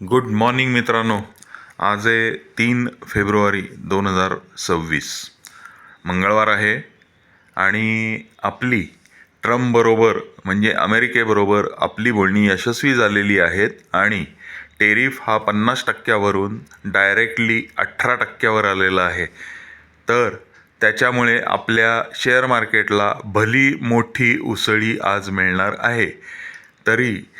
Good morning मित्रांनो. आज आहे तीन फेब्रुवारी दोन हजार सव्वीस. मंगळवार आहे आणि आपली ट्रम्पबरोबर म्हणजे अमेरिकेबरोबर आपली बोलणी यशस्वी झालेली आहेत आणि टेरिफ हा पन्नास टक्क्यावरून डायरेक्टली अठरा टक्क्यावर आलेला आहे. तर त्याच्यामुळे आपल्या शेअर मार्केटला भली मोठी उसळी आज मिळणार आहे. तरी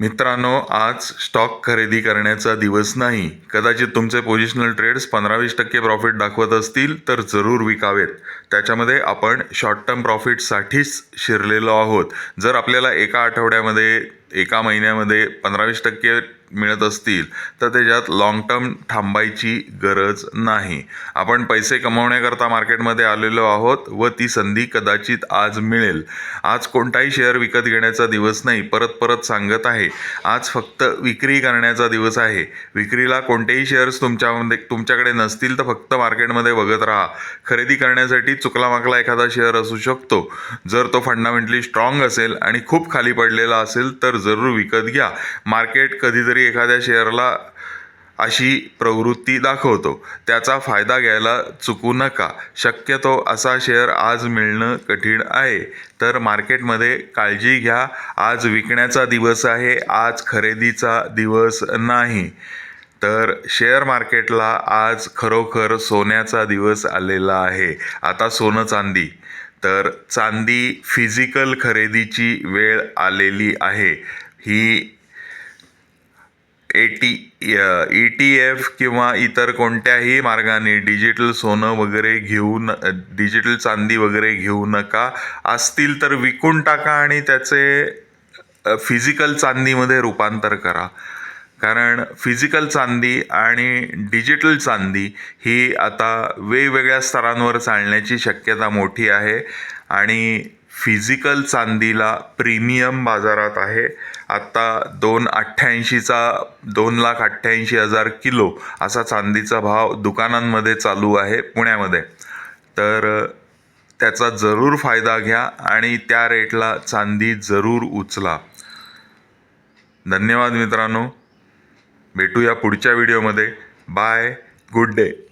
मित्रांनो आज स्टॉक खरेदी करण्याचा दिवस नाही. कदाचित तुमचे पोझिशनल ट्रेड्स पंधरा वीस टक्के प्रॉफिट दाखवत असतील तर जरूर विकावेत. त्याच्यामध्ये आपण शॉर्ट टर्म प्रॉफिटसाठीच शिरलेलो आहोत. जर आपल्याला एका आठवड्यामध्ये एका महिन्यामध्ये पंधरा वीस टक्के मिळत असतील तर त्याच्यात लाँग टर्म थांबायची गरज नाही. आपण पैसे कमवण्याकरता मार्केटमध्ये आलेलो आहोत व ती संधी कदाचित आज मिळेल. आज कोणताही शेअर विकत घेण्याचा दिवस नाही परत परत सांगत आहे. आज फक्त विक्री करण्याचा दिवस आहे. विक्रीला कोणतेही शेअर्स तुमच्यामध्ये तुमच्याकडे नसतील तर फक्त मार्केटमध्ये बघत राहा. खरेदी करण्यासाठी चुकला माकला एखादा शेअर असू शकतो. जर तो फंडामेंटली स्ट्रॉंग असेल आणि खूप खाली पडलेला असेल तर जरूर विकत घ्या. मार्केट कधीतरी एखाद्या शेअरला अशी प्रवृत्ती दाखवतो त्याचा फायदा घ्यायला चुकू नका. शक्यतो असा शेअर आज मिळणं कठीण आहे. तर मार्केटमध्ये काळजी घ्या. आज विकण्याचा दिवस आहे. आज खरेदीचा दिवस नाही. तर शेअर मार्केटला आज खरोखर सोन्याचा दिवस आलेला आहे. आता सोनं चांदी. तर चांदी फिजिकल खरेदीची वेळ आलेली आहे. ही A T E T F किंवा इतर कोणत्याही मार्गाने डिजिटल सोनं वगैरे घेऊ न डिजिटल चांदी वगैरे घेऊ नका. असतील तर विकून टाका आणि त्याचे फिजिकल चांदीमध्ये रूपांतर करा. कारण फिजिकल चांदी आणि डिजिटल चांदी ही आता वेगवेगळ्या स्तरांवर चालण्याची शक्यता मोठी आहे. आणि फिजिकल चांदीला प्रीमियम बाजारात आहे. आत्ता दोन अठ्ठ्याऐंशीचा दोन लाख अठ्ठ्याऐंशी हजार किलो असा चांदीचा भाव दुकानांमध्ये चालू आहे पुण्यामध्ये. तर त्याचा जरूर फायदा घ्या आणि त्या रेटला चांदी जरूर उचला. धन्यवाद मित्रांनो. भेटूया पुढच्या व्हिडिओमध्ये बाय गुड डे